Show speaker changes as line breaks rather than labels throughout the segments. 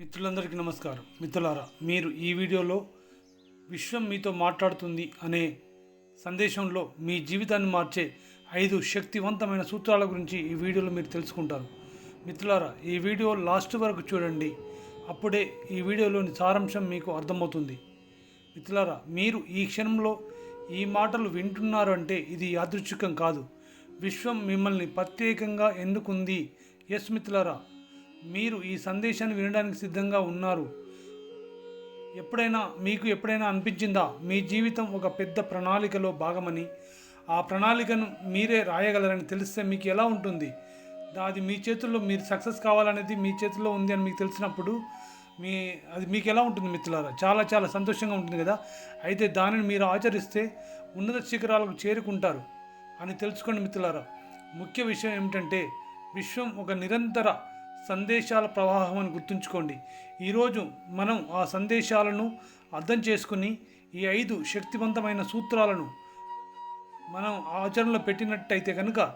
మిత్రులందరికీ నమస్కారం. మిత్రులారా మీరు ఈ వీడియోలో విశ్వం మీతో మాట్లాడుతుంది అనే సందేశంలో మీ జీవితాన్ని మార్చే ఐదు శక్తివంతమైన సూత్రాల గురించి ఈ వీడియోలో మీరు తెలుసుకుంటారు. మిత్రులారా ఈ వీడియో లాస్ట్ వరకు చూడండి. అప్పుడే ఈ వీడియోలోని సారాంశం మీకు అర్థమవుతుంది. మిత్రులారా మీరు ఈ క్షణంలో ఈ మాటలు వింటున్నారు అంటే ఇది యాదృచ్ఛికం కాదు. విశ్వం మిమ్మల్ని ప్రత్యేకంగా ఎన్నుకుంది ఎస్ మిత్రులారా. మీరు ఈ సందేశాన్ని వినడానికి సిద్ధంగా ఉన్నారు. ఎప్పుడైనా మీకు ఎప్పుడైనా అనిపించిందా? మీ జీవితం ఒక పెద్ద ప్రణాళికలో భాగమని. ఆ ప్రణాళికను మీరే రాయగలరని తెలిస్తే మీకు ఎలా ఉంటుంది? అది మీ చేతుల్లో మీరు సక్సెస్ కావాలనేది మీ చేతుల్లో ఉంది అని మీకు తెలిసినప్పుడు మీ అది మీకు ఎలా ఉంటుంది మిత్రులారా? చాలా చాలా సంతోషంగా ఉంటుంది కదా? అయితే దానిని మీరు ఆచరిస్తే ఉన్నత శిఖరాలకు చేరుకుంటారు అని తెలుసుకోండి మిత్రులారా. ముఖ్య విషయం ఏమిటంటే విశ్వం ఒక నిరంతర సందేశాల ప్రవాహం అని గుర్తుంచుకోండి. ఈరోజు మనం ఆ సందేశాలను అర్థం చేసుకుని ఈ ఐదు శక్తివంతమైన సూత్రాలను మనం ఆచరణలో పెట్టినట్టయితే కనుక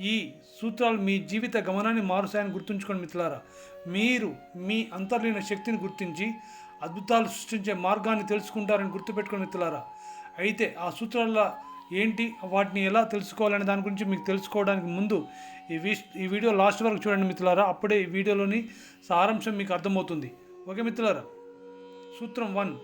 ఈ సూత్రాలు మీ జీవిత గమనాన్ని మారుస్తాయని గుర్తుంచుకోండి మిత్రులారా. మీరు మీ అంతర్లీన శక్తిని గుర్తించి అద్భుతాలు సృష్టించే మార్గాన్ని తెలుసుకుంటారని గుర్తుపెట్టుకోండి మిత్రులారా. అయితే ఆ సూత్రాల ఏంటి వాటిని ఎలా తెలుసుకోవాలనే దాని గురించి మీకు తెలుసుకోవడానికి ముందు ఈ వీ ఈ వీడియో లాస్ట్ వరకు చూడండి మిత్రులారా అప్పుడే ఈ వీడియోలోని సారాంశం మీకు అర్థమవుతుంది. ఓకే మిత్రులారా? సూత్రం వన్.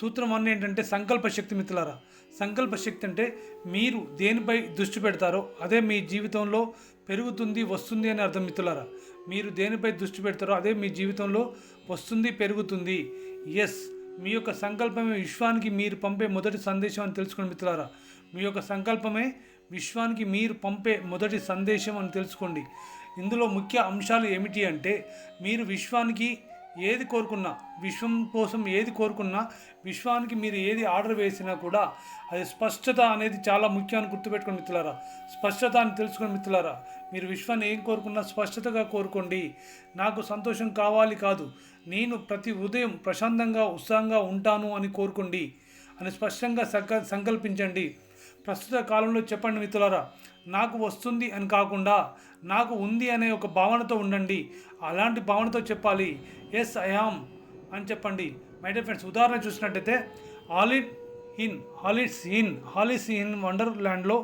సూత్రం వన్ ఏంటంటే సంకల్ప శక్తి మిత్రులారా. సంకల్ప శక్తి అంటే మీరు దేనిపై దృష్టి పెడతారో అదే మీ జీవితంలో పెరుగుతుంది వస్తుంది అని అర్థం మిత్రులారా. మీరు దేనిపై దృష్టి పెడతారో అదే మీ జీవితంలో వస్తుంది పెరుగుతుంది. ఎస్ మీ యొక్క సంకల్పమే విశ్వానికి మీరు పంపే మొదటి సందేశం అని తెలుసుకోండి మిత్రులారా. మీ యొక్క సంకల్పమే విశ్వానికి మీరు పంపే మొదటి సందేశం అని తెలుసుకోండి. ఇందులో ముఖ్య అంశాలు ఏమిటి అంటే మీరు విశ్వానికి ఏది కోరుకున్నా విశ్వం కోసం ఏది కోరుకున్నా విశ్వానికి మీరు ఏది ఆర్డర్ వేసినా కూడా అది స్పష్టత అనేది చాలా ముఖ్యాన్ని గుర్తుపెట్టుకోండి మిత్రులారా. స్పష్టత అని తెలుసుకోండి మిత్రులారా. మీరు విశ్వాన్ని ఏం కోరుకున్నా స్పష్టతగా కోరుకోండి. నాకు సంతోషం కావాలి కాదు. నేను ప్రతి ఉదయం ప్రశాంతంగా ఉత్సాహంగా ఉంటాను అని కోరుకోండి అని స్పష్టంగా సంక సంకల్పించండి. ప్రస్తుత కాలంలో చెప్పండి మిత్రులారా నాకు వస్తుంది అని కాకుండా నాకు ఉంది అనే ఒక భావనతో ఉండండి. అలాంటి భావనతో చెప్పాలి. ఎస్ ఐ అని చెప్పండి. మై డియర్ ఫ్రెండ్స్ ఉదాహరణ చూసినట్టయితే Alice in Alice in Alice in wonder ల్యాండ్లో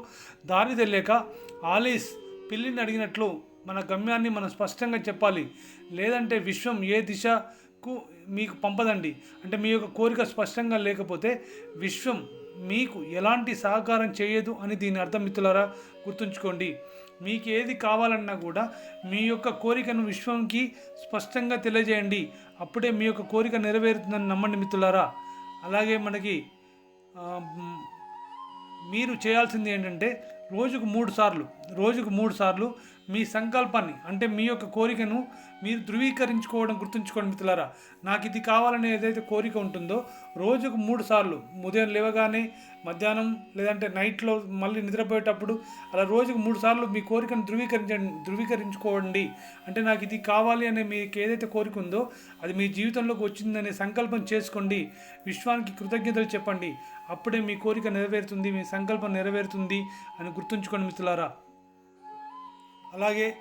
దారి తెలియక ఆలిస్ పిల్లిని అడిగినట్లు మన గమ్యాన్ని మనం స్పష్టంగా చెప్పాలి. లేదంటే విశ్వం ఏ దిశకు మీకు పంపదండి. అంటే మీ యొక్క కోరిక స్పష్టంగా లేకపోతే విశ్వం మీకు ఎలాంటి సహకారం చేయదు అని దీని అర్థం మిత్రులారా గుర్తుంచుకోండి. మీకు ఏది కావాలన్నా కూడా మీ యొక్క కోరికను విశ్వంకి స్పష్టంగా తెలియజేయండి. అప్పుడే మీ యొక్క కోరిక నెరవేరుతుందని నమ్మండి మిత్రులారా. అలాగే మనకి మీరు చేయాల్సింది ఏంటంటే రోజుకు మూడు సార్లు రోజుకు మూడు సార్లు మీ సంకల్పాన్ని అంటే మీ యొక్క కోరికను మీరు ధృవీకరించుకోవడం గుర్తుంచుకోండి మిత్రులారా. నాకు ఇది కావాలని ఏదైతే కోరిక ఉంటుందో రోజుకు మూడు సార్లు ఉదయం లేవగానే మధ్యాహ్నం లేదంటే నైట్లో మళ్ళీ నిద్రపోయేటప్పుడు అలా రోజుకు మూడు సార్లు మీ కోరికను ధృవీకరించండి ధృవీకరించుకోండి. అంటే నాకు ఇది కావాలి అనే మీకు ఏదైతే కోరిక ఉందో అది మీ జీవితంలోకి వచ్చిందనే సంకల్పం చేసుకోండి. విశ్వానికి కృతజ్ఞతలు చెప్పండి. అప్పుడే మీ కోరిక నెరవేరుతుంది మీ సంకల్పం నెరవేరుతుంది అని గుర్తుంచుకోండి మిత్రులారా. అలాగే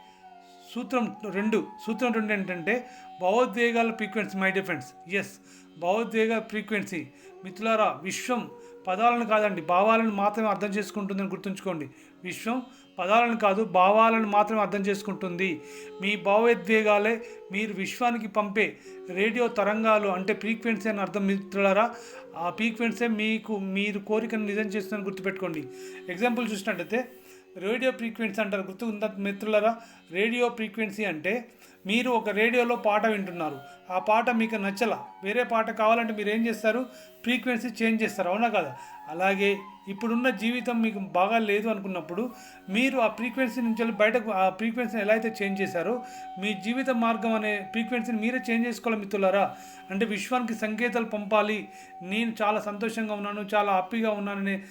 సూత్రం రెండు సూత్రం రెండు ఏంటంటే భావోద్వేగాల frequency my dear friends yes భావోద్వేగ ఫ్రీక్వెన్సీ మిత్రులారా విశ్వం పదాలను కాదండి భావాలను మాత్రమే అర్థం చేసుకుంటుందని గుర్తుంచుకోండి. విశ్వం పదాలను కాదు భావాలను మాత్రమే అర్థం చేసుకుంటుంది. మీ భావోద్వేగాలే మీరు విశ్వానికి పంపే రేడియో తరంగాలు అంటే ఫ్రీక్వెన్సీ అని అర్థం మిత్రులారా ఆ ఫ్రీక్వెన్సీ మీకు మీరు కోరికను నిజం చేస్తుందని గుర్తుపెట్టుకోండి. ఎగ్జాంపుల్ చూసినట్టయితే రేడియో ఫ్రీక్వెన్సీ అంటారు. గుర్తు ఉందా రేడియో ఫ్రీక్వెన్సీ అంటే మీరు ఒక రేడియోలో పాట వింటున్నారు. ఆ పాట మీకు నచ్చల? వేరే పాట కావాలంటే మీరు ఏం చేస్తారు? ఫ్రీక్వెన్సీ చేంజ్ చేస్తారు. అవునా కదా? అలాగే ఇప్పుడున్న జీవితం మీకు బాగా లేదు అనుకున్నప్పుడు మీరు ఆ ఫ్రీక్వెన్సీ నుంచి వెళ్ళి బయటకు ఆ ఫ్రీక్వెన్సీని ఎలా అయితే చేంజ్ చేశారో మీ జీవిత మార్గం అనే ఫ్రీక్వెన్సీని మీరే చేంజ్ చేసుకోవాలి మిత్రులారా. అంటే విశ్వానికి సంకేతాలు పంపాలి. నేను చాలా సంతోషంగా ఉన్నాను చాలా హ్యాపీగా ఉన్నాననే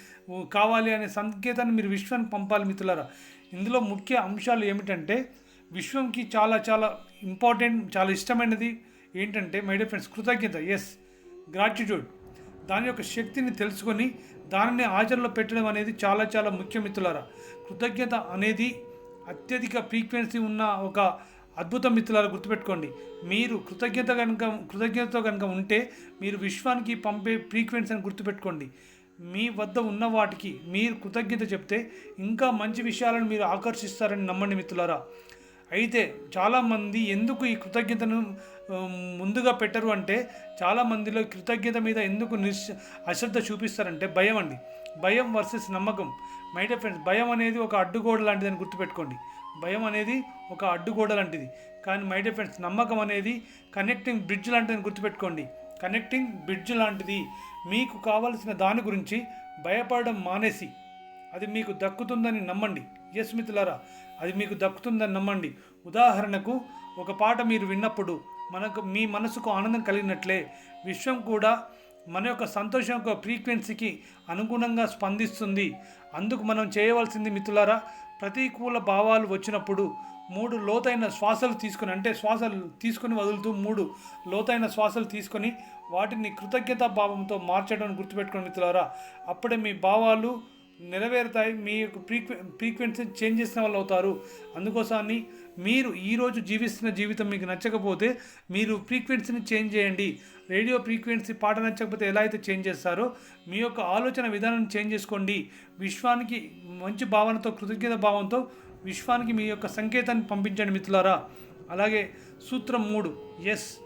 కావాలి అనే సంకేతాన్ని మీరు విశ్వానికి పంపాలి మిత్రులారా. ఇందులో ముఖ్య అంశాలు ఏమిటంటే విశ్వంకి చాలా చాలా ఇంపార్టెంట్ చాలా ఇష్టమైనది ఏంటంటే మై డియర్ ఫ్రెండ్స్ కృతజ్ఞత. ఎస్ గ్రాటిట్యూడ్ దాని యొక్క శక్తిని తెలుసుకొని దానిని ఆచరణలో పెట్టడం అనేది చాలా చాలా ముఖ్య మిత్రులారా కృతజ్ఞత అనేది అత్యధిక ఫ్రీక్వెన్సీ ఉన్న ఒక అద్భుతం మిత్రులారా గుర్తుపెట్టుకోండి. మీరు కృతజ్ఞత కనుక కృతజ్ఞతతో కనుక ఉంటే మీరు విశ్వానికి పంపే ఫ్రీక్వెన్సీని గుర్తుపెట్టుకోండి. మీ వద్ద ఉన్న వాటికి మీరు కృతజ్ఞత చెప్తే ఇంకా మంచి విషయాలను మీరు ఆకర్షిస్తారని నమ్మండి మిత్రులారా. అయితే చాలామంది ఎందుకు ఈ కృతజ్ఞతను ముందుగా పెట్టరు అంటే చాలామందిలో కృతజ్ఞత మీద ఎందుకు నిశ్ అశ్రద్ధ చూపిస్తారంటే భయం అండి. భయం వర్సెస్ నమ్మకం. మై డియర్ ఫ్రెండ్స్ భయం అనేది ఒక అడ్డుగోడ లాంటిదని గుర్తుపెట్టుకోండి. భయం అనేది ఒక అడ్డుగోడ లాంటిది. కానీ మై డియర్ ఫ్రెండ్స్ నమ్మకం అనేది కనెక్టింగ్ బ్రిడ్జ్ లాంటిదని గుర్తుపెట్టుకోండి. కనెక్టింగ్ బ్రిడ్జ్ లాంటిది మీకు కావలసిన దాని గురించి భయపడడం మానేసి అది మీకు దక్కుతుందని నమ్మండి. ఎస్ మిత్రులారా అది మీకు దక్కుతుందని నమ్మండి. ఉదాహరణకు ఒక పాట మీరు విన్నప్పుడు మనకు మీ మనసుకు ఆనందం కలిగినట్లే విశ్వం కూడా మన యొక్క సంతోషం యొక్క ఫ్రీక్వెన్సీకి అనుగుణంగా స్పందిస్తుంది. అందుకు మనం చేయవలసింది మిత్రులారా ప్రతికూల భావాలు వచ్చినప్పుడు మూడు లోతైన శ్వాసలు తీసుకొని అంటే శ్వాసలు తీసుకొని వదులుతూ మూడు లోతైన శ్వాసలు తీసుకొని వాటిని కృతజ్ఞతా భావంతో మార్చడం గుర్తుపెట్టుకోండి మిత్రులారా. అప్పుడే మీ భావాలు నెరవేరుతాయి. మీ యొక్క ఫ్రీక్వె ఫ్రీక్వెన్సీ చేంజ్ చేసిన వాళ్ళు అవుతారు. అందుకోసాన్ని మీరు ఈరోజు జీవిస్తున్న జీవితం మీకు నచ్చకపోతే మీరు ఫ్రీక్వెన్సీని చేంజ్ చేయండి. రేడియో ఫ్రీక్వెన్సీ పాట నచ్చకపోతే ఎలా అయితే చేంజ్ చేస్తారో మీ యొక్క ఆలోచన విధానం చేంజ్ చేసుకోండి. విశ్వానికి మంచి భావనతో కృతజ్ఞత భావంతో విశ్వానికి మీ యొక్క సంకేతాన్ని పంపించండి మిత్రులారా. అలాగే సూత్రం మూడు. ఎస్.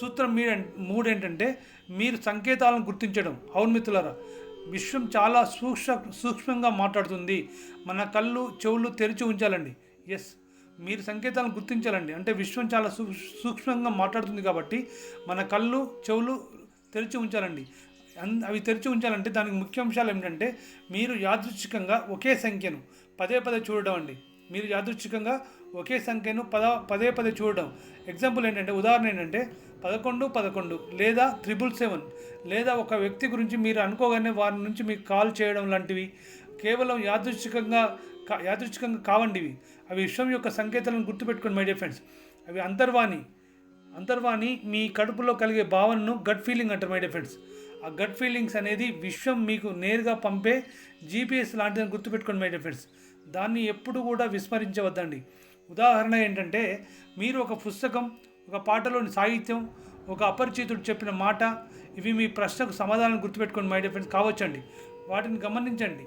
సూత్రం మీ మూడు ఏంటంటే మీరు సంకేతాలను గుర్తించడం. అవును మిత్రులారా. విశ్వం చాలా సూక్ష్మ సూక్ష్మంగా మాట్లాడుతుంది. మన కళ్ళు చెవులు తెరిచి ఉంచాలండి. ఎస్ మీరు సంకేతాలను గుర్తించాలండి. అంటే విశ్వం చాలా సూ సూక్ష్మంగా మాట్లాడుతుంది కాబట్టి మన కళ్ళు చెవులు తెరిచి ఉంచాలండి. అన్- అవి తెరిచి ఉంచాలంటే దానికి ముఖ్య అంశాలు ఏమిటంటే మీరు యాదృచ్ఛికంగా ఒకే సంఖ్యను పదే పదే చూడడం అండి. మీరు యాదృచ్ఛికంగా ఒకే సంఖ్యను పద పదే పదే చూడడం. ఎగ్జాంపుల్ ఏంటంటే ఉదాహరణ ఏంటంటే పదకొండు పదకొండు లేదా త్రిబుల్ సెవెన్ లేదా ఒక వ్యక్తి గురించి మీరు అనుకోగానే వారి నుంచి మీకు కాల్ చేయడం లాంటివి కేవలం యాదృచ్ఛికంగా యాదృచ్ఛికంగా కావండి ఇవి అవి విశ్వం యొక్క సంకేతాలను గుర్తుపెట్టుకోండి మై డియర్ ఫ్రెండ్స్ అవి అంతర్వాణి. అంతర్వాణి మీ కడుపులో కలిగే భావనను గట్ ఫీలింగ్ అంటారు మై డియర్ ఫ్రెండ్స్ ఆ గట్ ఫీలింగ్స్ అనేది విశ్వం మీకు నేరుగా పంపే జీపీఎస్ లాంటిదని గుర్తుపెట్టుకోండి మై డియర్ ఫ్రెండ్స్ దాన్ని ఎప్పుడు కూడా విస్మరించవద్దండి. ఉదాహరణ ఏంటంటే మీరు ఒక పుస్తకం ఒక పాటలోని సాహిత్యం ఒక అపరిచితుడు చెప్పిన మాట ఇవి మీ ప్రశ్నకు సమాధానం గుర్తుపెట్టుకోండి మై డియర్ ఫ్రెండ్స్. కావచ్చండి. వాటిని గమనించండి.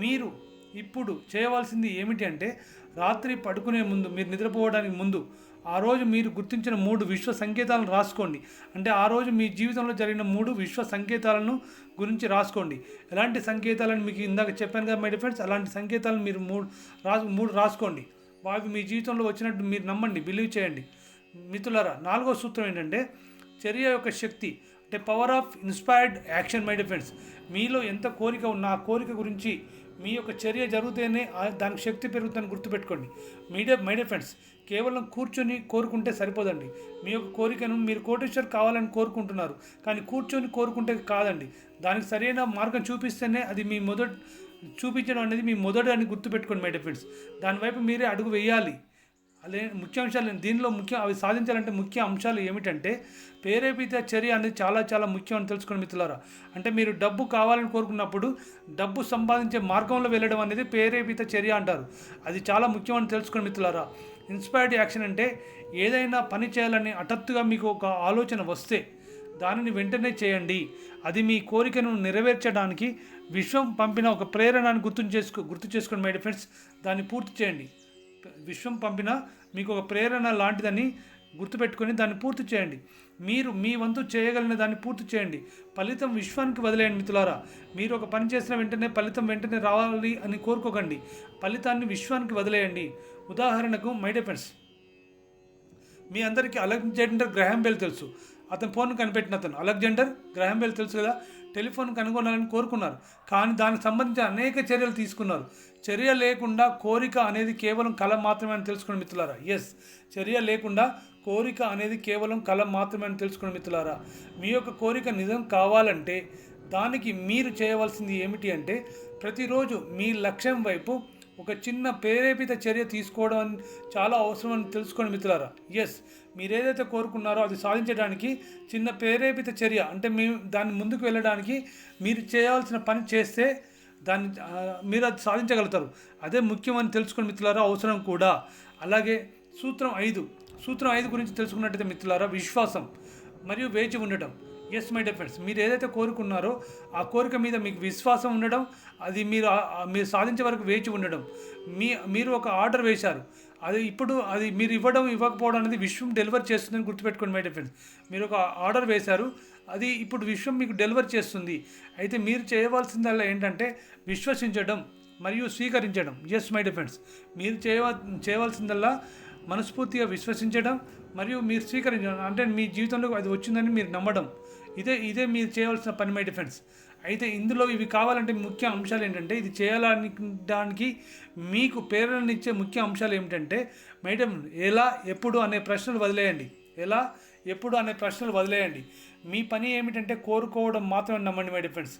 మీరు ఇప్పుడు చేయవలసింది ఏమిటి అంటే రాత్రి పడుకునే ముందు మీరు నిద్రపోవడానికి ముందు ఆ రోజు మీరు గుర్తించిన మూడు విశ్వ సంకేతాలను రాసుకోండి. అంటే ఆ రోజు మీ జీవితంలో జరిగిన మూడు విశ్వ సంకేతాలను గురించి రాసుకోండి. ఎలాంటి సంకేతాలను మీకు ఇందాక చెప్పాను కదా మై ఫ్రెండ్స్? అలాంటి సంకేతాలను మీరు మూడు రాసు మూడు రాసుకోండి. అవి మీ జీవితంలో వచ్చినట్టు మీరు నమ్మండి బిలీవ్ చేయండి. మిత్రులరా నాలుగో సూత్రం ఏంటంటే చర్య యొక్క శక్తి అంటే power of inspired action my dear friends మీలో ఎంత కోరిక ఉన్న ఆ కోరిక గురించి మీ యొక్క చర్య జరిగితేనే దానికి శక్తి పెరుగుతుందని గుర్తుపెట్టుకోండి. మీడియా మై డిఫెన్స్ కేవలం కూర్చొని కోరుకుంటే సరిపోదండి. మీ యొక్క కోరికను మీరు కోటేశ్వర్ కావాలని కోరుకుంటున్నారు కానీ కూర్చొని కోరుకుంటే కాదండి. దానికి సరైన మార్గం చూపిస్తేనే అది మీ మొదటి చూపించడం అనేది మీ మొదటి అని గుర్తుపెట్టుకోండి మై ఫ్రెండ్స్ దానివైపు మీరే అడుగు వేయాలి. అదే ముఖ్య అంశాలు దీనిలో ముఖ్యం అవి సాధించాలంటే ముఖ్య అంశాలు ఏమిటంటే ప్రేరేపిత చర్య అనేది చాలా చాలా ముఖ్యం అని తెలుసుకుని మిత్రులారా. అంటే మీరు డబ్బు కావాలని కోరుకున్నప్పుడు డబ్బు సంపాదించే మార్గంలో వెళ్ళడం అనేది ప్రేరేపిత చర్య అంటారు. అది చాలా ముఖ్యం అని తెలుసుకుని మిత్రులారా. ఇన్స్పైర్డ్ యాక్షన్ అంటే ఏదైనా పని చేయాలని హఠాత్తుగా మీకు ఒక ఆలోచన వస్తే దానిని వెంటనే చేయండి. అది మీ కోరికను నెరవేర్చడానికి విశ్వం పంపిన ఒక ప్రేరణను గుర్తు చేసుకో గుర్తు చేసుకోండి మై ఫ్రెండ్స్. దాన్ని పూర్తి చేయండి. విశ్వం పంపిన మీకు ఒక ప్రేరణ లాంటిదని గుర్తుపెట్టుకొని దాన్ని పూర్తి చేయండి. మీరు మీ వంతు చేయగలిగిన దాన్ని పూర్తి చేయండి. ఫలితం విశ్వానికి వదిలేయండి మిత్రులారా. మీరు ఒక పని చేసిన వెంటనే ఫలితం వెంటనే రావాలి అని కోరుకోకండి. ఫలితాన్ని విశ్వానికి వదిలేయండి. ఉదాహరణకు మై డిఫెన్స్ మీ అందరికీ అలెగ్జాండర్ గ్రహాం బెల్ తెలుసు. అతను ఫోన్ కనిపెట్టిన అతను. అలెగ్జాండర్ గ్రహాం తెలుసు కదా టెలిఫోన్ కనుగొనాలని కోరుకున్నారు. కానీ దానికి సంబంధించి అనేక చర్యలు తీసుకున్నారు. చర్య లేకుండా కోరిక అనేది కేవలం కళ మాత్రమే అని తెలుసుకుని మిత్రులారా? ఎస్ చర్య లేకుండా కోరిక అనేది కేవలం కళ మాత్రమే అని తెలుసుకుని మిత్రులారా? మీ యొక్క కోరిక నిజం కావాలంటే దానికి మీరు చేయవలసింది ఏమిటి అంటే ప్రతిరోజు మీ లక్ష్యం వైపు ఒక చిన్న ప్రేరేపిత చర్య తీసుకోవడం చాలా అవసరం అని తెలుసుకోండి మిత్రులారా. ఎస్ మీరు ఏదైతే కోరుకున్నారో అది సాధించడానికి చిన్న ప్రేరేపిత చర్య అంటే మీ దాన్ని ముందుకు వెళ్ళడానికి మీరు చేయాల్సిన పని చేస్తే దాన్ని మీరు అది సాధించగలుగుతారు. అదే ముఖ్యమని తెలుసుకుని మిత్రులారా అవసరం కూడా. అలాగే సూత్రం ఐదు సూత్రం ఐదు గురించి తెలుసుకున్నట్టయితే మిత్రులారా విశ్వాసం మరియు వేచి ఉండటం. ఎస్ మై డియర్ ఫ్రెండ్స్ మీరు ఏదైతే కోరుకున్నారో ఆ కోరిక మీద మీకు విశ్వాసం ఉండడం అది మీరు మీరు సాధించే వరకు వేచి ఉండడం. మీ మీరు ఒక ఆర్డర్ వేశారు. అది ఇప్పుడు అది మీరు ఇవ్వడం ఇవ్వకపోవడం అనేది విశ్వం డెలివర్ చేస్తుందని గుర్తుపెట్టుకోండి మై డియర్ ఫ్రెండ్స్ మీరు ఒక ఆర్డర్ వేశారు అది ఇప్పుడు విశ్వం మీకు డెలివర్ చేస్తుంది. అయితే మీరు చేయవలసిందల్లా ఏంటంటే విశ్వసించడం మరియు స్వీకరించడం. ఎస్ మై డిఫెండ్స్ మీరు చేయవ చేయవలసిందల్లా మనస్ఫూర్తిగా విశ్వసించడం మరియు మీరు స్వీకరించడం. అంటే మీ జీవితంలో అది వచ్చిందని మీరు నమ్మడం. ఇదే ఇదే మీరు చేయవలసిన పని మై డిఫెన్స్ అయితే ఇందులో ఇవి కావాలంటే ముఖ్య అంశాలు ఏంటంటే ఇది చేయాలనడానికి మీకు ప్రేరణనిచ్చే ముఖ్య అంశాలు ఏమిటంటే మేడం ఎలా ఎప్పుడు అనే ప్రశ్నలు వదిలేయండి. ఎలా ఎప్పుడు అనే ప్రశ్నలు వదిలేయండి. మీ పని ఏమిటంటే కోరుకోవడం మాత్రమే నమ్మండి మై డిఫెండ్స్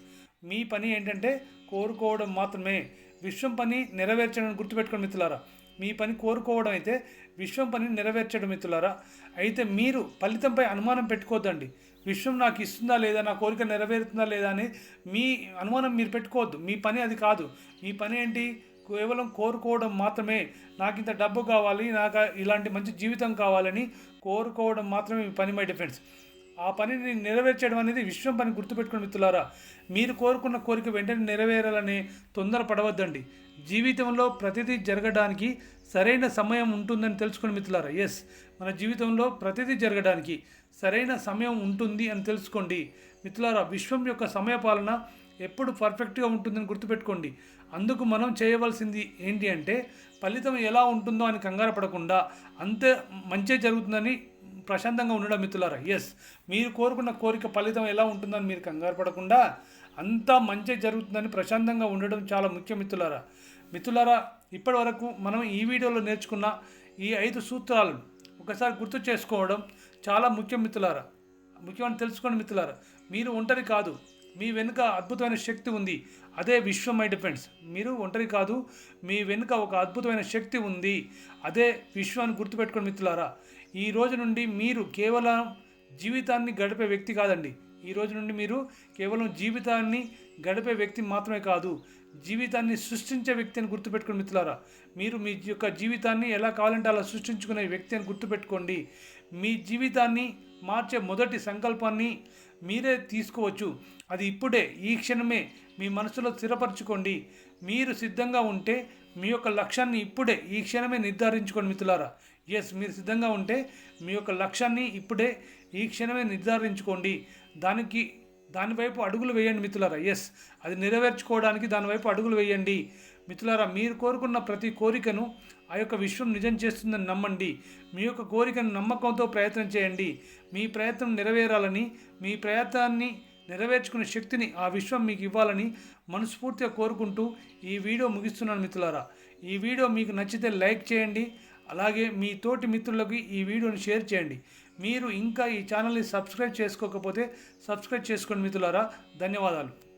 మీ పని ఏంటంటే కోరుకోవడం మాత్రమే. విశ్వం పని నెరవేర్చడం గుర్తుపెట్టుకోండి మిత్రులారా. మీ పని కోరుకోవడం అయితే విశ్వం పని నెరవేర్చడం మిత్రులారా. అయితే మీరు ఫలితంపై అనుమానం పెట్టుకోవద్దండి విశ్వం నాకు ఇస్తుందా లేదా? నా కోరిక నెరవేరుతుందా లేదా అని మీ అనుమానం మీరు పెట్టుకోవద్దు. మీ పని అది కాదు. మీ పని ఏంటి? కేవలం కోరుకోవడం మాత్రమే. నాకు ఇంత డబ్బు కావాలి నాకు ఇలాంటి మంచి జీవితం కావాలని కోరుకోవడం మాత్రమే మీ పని మై డిఫెన్స్ ఆ పనిని నెరవేర్చడం అనేది విశ్వం పని గుర్తుపెట్టుకుని మిత్రులారా మీరు కోరుకున్న కోరిక వెంటనే నెరవేరాలని తొందర పడవద్దండి జీవితంలో ప్రతిదీ జరగడానికి సరైన సమయం ఉంటుందని తెలుసుకుని మిత్రులారా ఎస్ మన జీవితంలో ప్రతిదీ జరగడానికి సరైన సమయం ఉంటుంది అని తెలుసుకోండి. మిత్రులారా విశ్వం యొక్క సమయపాలన ఎప్పుడు పర్ఫెక్ట్గా ఉంటుందని గుర్తుపెట్టుకోండి. అందుకు మనం చేయవలసింది ఏంటి అంటే ఫలితం ఎలా ఉంటుందో అని కంగారు పడకుండా అంతే మంచి జరుగుతుందని ప్రశాంతంగా ఉండడం మిత్రులారా. ఎస్ మీరు కోరుకున్న కోరిక ఫలితం ఎలా ఉంటుందని మీరు కంగారు పడకుండా అంతా మంచి జరుగుతుందని ప్రశాంతంగా ఉండడం చాలా ముఖ్యం మిత్రులారా. మిత్రులారా ఇప్పటి వరకు మనం ఈ వీడియోలో నేర్చుకున్న ఈ ఐదు సూత్రాలను ఒకసారి గుర్తు చేసుకోవడం చాలా ముఖ్యం మిత్రులారా. ముఖ్యమని తెలుసుకోండి మిత్రులారా. మీరు ఒంటరి కాదు. మీ వెనుక అద్భుతమైన శక్తి ఉంది. అదే విశ్వం మై డిఫెన్స్ మీరు ఒంటరి కాదు. మీ వెనుక ఒక అద్భుతమైన శక్తి ఉంది. అదే విశ్వాన్ని గుర్తుపెట్టుకోండి మిత్రులారా. ఈ రోజు నుండి మీరు కేవలం జీవితాన్ని గడిపే వ్యక్తి కాదండి. ఈ రోజు నుండి మీరు కేవలం జీవితాన్ని గడిపే వ్యక్తి మాత్రమే కాదు. జీవితాన్ని సృష్టించే వ్యక్తి అని గుర్తుపెట్టుకోండి మిత్రులారా. మీరు మీ యొక్క జీవితాన్ని ఎలా కావాలంటే అలా సృష్టించుకునే వ్యక్తి అని గుర్తుపెట్టుకోండి. మీ జీవితాన్ని మార్చే మొదటి సంకల్పాన్ని మీరే తీసుకోవచ్చు. అది ఇప్పుడే ఈ క్షణమే మీ మనసులో స్థిరపరచుకోండి. మీరు సిద్ధంగా ఉంటే మీ యొక్క లక్ష్యాన్ని ఇప్పుడే ఈ క్షణమే నిర్ధారించుకోండి మిత్రులారా. ఎస్ మీరు సిద్ధంగా ఉంటే మీ యొక్క లక్ష్యాన్ని ఇప్పుడే ఈ క్షణమే నిర్ధారించుకోండి. దానికి దానివైపు అడుగులు వేయండి మిత్రులారా. ఎస్ అది నెరవేర్చుకోవడానికి దానివైపు అడుగులు వేయండి. మిత్రులారా మీరు కోరుకున్న ప్రతి కోరికను ఆ యొక్క విశ్వం నిజం చేస్తుందని నమ్మండి. మీ యొక్క కోరికను నమ్మకంతో ప్రయత్నం చేయండి. మీ ప్రయత్నం నెరవేరాలని మీ ప్రయత్నాన్ని నెరవేర్చుకునే శక్తిని ఆ విశ్వం మీకు ఇవ్వాలని మనస్ఫూర్తిగా కోరుకుంటూ ఈ వీడియో ముగిస్తున్నాను మిత్రులారా. ఈ వీడియో మీకు నచ్చితే లైక్ చేయండి. అలాగే మీ తోటి మిత్రులకు ఈ వీడియోని షేర్ చేయండి. మీరు ఇంకా ఈ ఛానల్ని సబ్స్క్రైబ్ చేసుకోకపోతే సబ్స్క్రైబ్ చేసుకోండి మిత్రులారా. ధన్యవాదాలు.